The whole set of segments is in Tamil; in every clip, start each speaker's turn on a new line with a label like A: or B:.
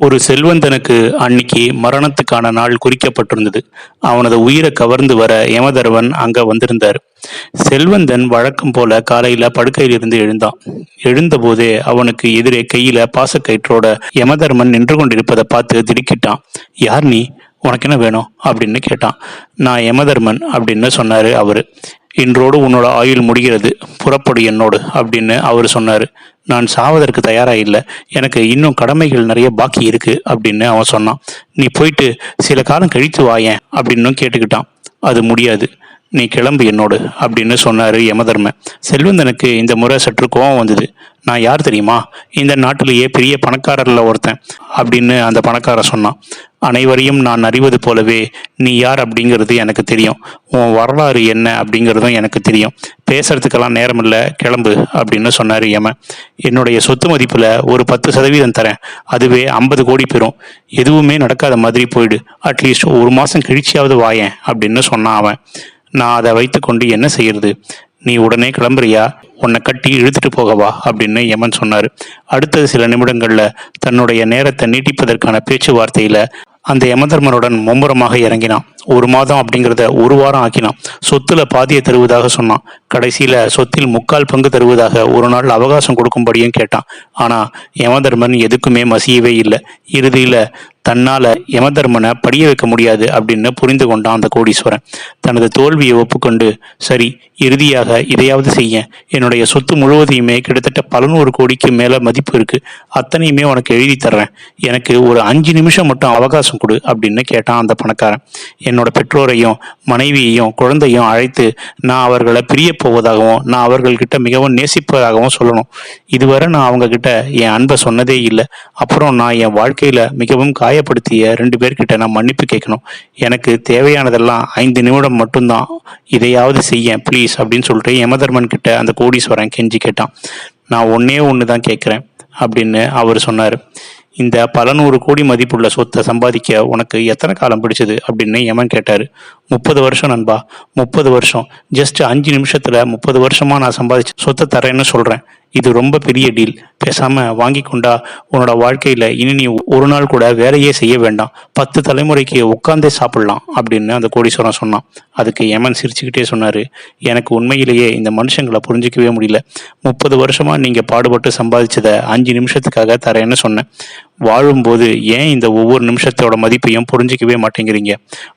A: ஒரு செல்வந்தனுக்கு அன்னைக்கு மரணத்துக்கான நாள் குறிக்கப்பட்டிருந்தது. அவனது உயிரை கவர்ந்து வர யமதர்வன் அங்க வந்திருந்தார். செல்வந்தன் வழக்கம் போல காலையில படுக்கையிலிருந்து எழுந்தான். எழுந்தபோதே அவனுக்கு எதிரே கையில பாசக்கயிற்றோட யமதர்மன் நின்று கொண்டிருப்பதை பார்த்து திடுக்கிட்டான். யார் நீ? உனக்கு என்ன வேணும்? அப்படின்னு கேட்டான். நான் யமதர்மன் அப்படின்னு சொன்னாரு அவரு. இன்றோடு உன்னோட ஆயுள் முடிகிறது புறப்படு என்னோடு அப்படின்னு அவர் சொன்னார். நான் சாவதற்கு தயாராக இல்லை. எனக்கு இன்னும் கடமைகள் நிறைய பாக்கி இருக்கு அப்படின்னு அவன் சொன்னான். நீ போயிட்டு சில காலம் கழித்து வாயேன் அப்படின்னு கேட்டுக்கிட்டான். அது முடியாது. நீ கிளம்பு என்னோடு அப்படின்னு சொன்னாரு யமதர்ம செல்வந்தனுக்கு இந்த முறை சற்று கோவம் வந்தது. நான் யார் தெரியுமா? இந்த நாட்டிலேயே பெரிய பணக்காரர்ல ஒருத்தன் அப்படின்னு அந்த பணக்காரன் சொன்னான். அனைவரையும் நான் அறிவது போலவே நீ யார் அப்படிங்கிறது எனக்கு தெரியும். உன் வரலாறு என்ன அப்படிங்கிறதும் எனக்கு தெரியும். பேசுறதுக்கெல்லாம் நேரம் இல்லை கிளம்பு அப்படின்னு சொன்னார் யம என்னுடைய சொத்து மதிப்பில் ஒரு பத்து சதவீதம் தரேன். அதுவே ஐம்பது கோடி பெறும். எதுவுமே நடக்காத மாதிரி போயிடு. அட்லீஸ்ட் ஒரு மாதம் கழிச்சியாவது வாயேன் அப்படின்னு சொன்னான் அவன். நான் அதை வைத்துக்கொண்டு என்ன செய்யறது நீ உடனே கிளம்புறியா? உன்னை கட்டி இழுத்துட்டு போகவா? அப்படின்னு யமன் சொன்னார். அடுத்தது சில நிமிடங்களில் தன்னுடைய நேரத்தை நீட்டிப்பதற்கான பேச்சுவார்த்தையில் அந்த யமதர்மனுடன் மும்முரமாக இறங்கினான். ஒரு மாதம் அப்படிங்கிறத ஒரு வாரம் ஆக்கினான். சொத்துல பாதியை தருவதாக சொன்னான். கடைசியில சொத்தில் முக்கால் பங்கு தருவதாக ஒரு நாள் அவகாசம் கொடுக்கும்படியும் கேட்டான். ஆனா யமதர்மன் எதுக்குமே மசியவே இல்லை. இறுதியில தன்னால யமதர்மனை படிய வைக்க முடியாது அப்படின்னு புரிந்து கொண்டான் அந்த கோடீஸ்வரன். தனது தோல்வியை ஒப்புக்கொண்டு சரி இறுதியாக இதையாவது செய்ய என்னுடைய சொத்து முழுவதையுமே கிட்டத்தட்ட பல நூறு கோடிக்கு மேல மதிப்பு இருக்கு. அத்தனையுமே உனக்கு எழுதி தர்றேன். எனக்கு ஒரு அஞ்சு நிமிஷம் மட்டும் அவகாசம் கொடு அப்படின்னு கேட்டான் அந்த பணக்காரன். என்னோட பெற்றோரையும் மனைவியையும் குழந்தையும் அழைத்து நான் அவர்களை பிரிய போவதாகவும் நான் அவர்கள்கிட்ட மிகவும் நேசிப்பதாகவும் சொல்லணும். இதுவரை நான் அவங்க கிட்ட என் அன்பை சொன்னதே இல்லை. அப்புறம் நான் என் வாழ்க்கையில மிகவும் காயப்படுத்திய ரெண்டு பேர்கிட்ட நான் மன்னிப்பு கேட்கணும். எனக்கு தேவையானதெல்லாம் ஐந்து நிமிடம் மட்டும்தான். இதையாவது செய்ய ப்ளீஸ் அப்படின்னு சொல்லிட்டு யமதர்மன் கிட்ட அந்த கோடீஸ்வரன் கெஞ்சி கேட்டான். நான் ஒன்னே ஒன்று தான் கேட்குறேன் அப்படின்னு அவர் சொன்னார். இந்த பல நூறு கோடி மதிப்புள்ள சொத்தை சம்பாதிக்க உனக்கு எத்தனை காலம் பிடிச்சது? அப்படின்னு யமன் கேட்டார். முப்பது வருஷம் நண்பா முப்பது வருஷம். ஜஸ்ட் அஞ்சு நிமிஷத்தில் முப்பது வருஷமாக நான் சம்பாதிச்ச சொத்தை தரேன்னு சொல்கிறேன் இது ரொம்ப பெரிய டீல் பேசாம வாங்கி கொண்டா உன்னோட வாழ்க்கையில இனி நீ ஒரு நாள் கூட வேலையே செய்ய வேண்டாம். பத்து தலைமுறைக்கு உட்காந்தே சாப்பிடலாம் அப்படின்னு அந்த கோடீஸ்வரன் சொன்னான். அதுக்கு யமன் சிரிச்சுக்கிட்டே சொன்னாரு. எனக்கு உண்மையிலேயே இந்த மனுஷங்களை புரிஞ்சிக்கவே முடியல. முப்பது வருஷமா நீங்க பாடுபட்டு சம்பாதிச்சதை அஞ்சு நிமிஷத்துக்காக தரேன்னு சொன்னேன். வாழும்போது ஏன் இந்த ஒவ்வொரு நிமிஷத்தோட மதிப்பையும் புரிஞ்சிக்கவே மாட்டேங்கிறீங்க?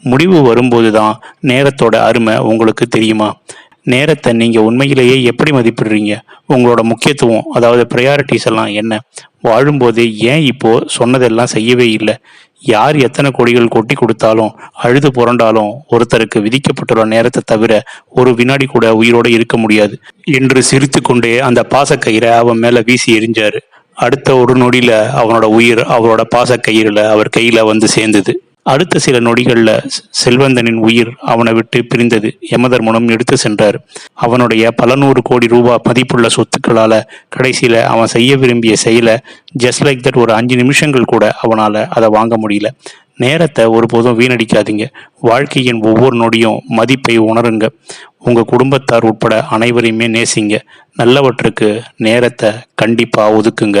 A: முடிவு வரும்போது தான் நேரத்தோட அருமை உங்களுக்கு தெரியுமா? நேரத்தை நீங்கள் உண்மையிலேயே எப்படி மதிப்பிடுறீங்க? உங்களோட முக்கியத்துவம் அதாவது ப்ரையாரிட்டிஸ் எல்லாம் என்ன? வாழும்போது ஏன் இப்போது சொன்னதெல்லாம் செய்யவே இல்லை? யார் எத்தனை கொடிகள் கொட்டி கொடுத்தாலும் அழுது புரண்டாலும் ஒருத்தருக்கு விதிக்கப்பட்டுள்ள நேரத்தை தவிர ஒரு வினாடி கூட உயிரோட இருக்க முடியாது. என்று சிரித்து கொண்டே அந்த பாசக்கயிறை அவன் மேலே வீசி எரிஞ்சாரு அடுத்த ஒரு நொடியில் அவனோட உயிர் அவரோட பாசக்கயிறில் அவர் கையில் வந்து சேர்ந்தது. அடுத்த சில நொடிகளில் செல்வந்தனின் உயிர் அவனை விட்டு பிரிந்தது யமதர்மனும் எடுத்து சென்றார். அவனுடைய பல நூறு கோடி ரூபாய் மதிப்புள்ள சொத்துக்களால் கடைசியில் அவன் செய்ய விரும்பிய செயலை ஜஸ்ட் லைக் தட் ஒரு அஞ்சு நிமிஷங்கள் கூட அவனால் அதை வாங்க முடியல. நேரத்தை ஒருபோதும் வீணடிக்காதீங்க. வாழ்க்கையின் ஒவ்வொரு நொடியும் மதிப்பை உணருங்க. உங்கள் குடும்பத்தார் உட்பட அனைவரையுமே நேசிங்க. நல்லவற்றுக்கு நேரத்தை கண்டிப்பாக ஒதுக்குங்க.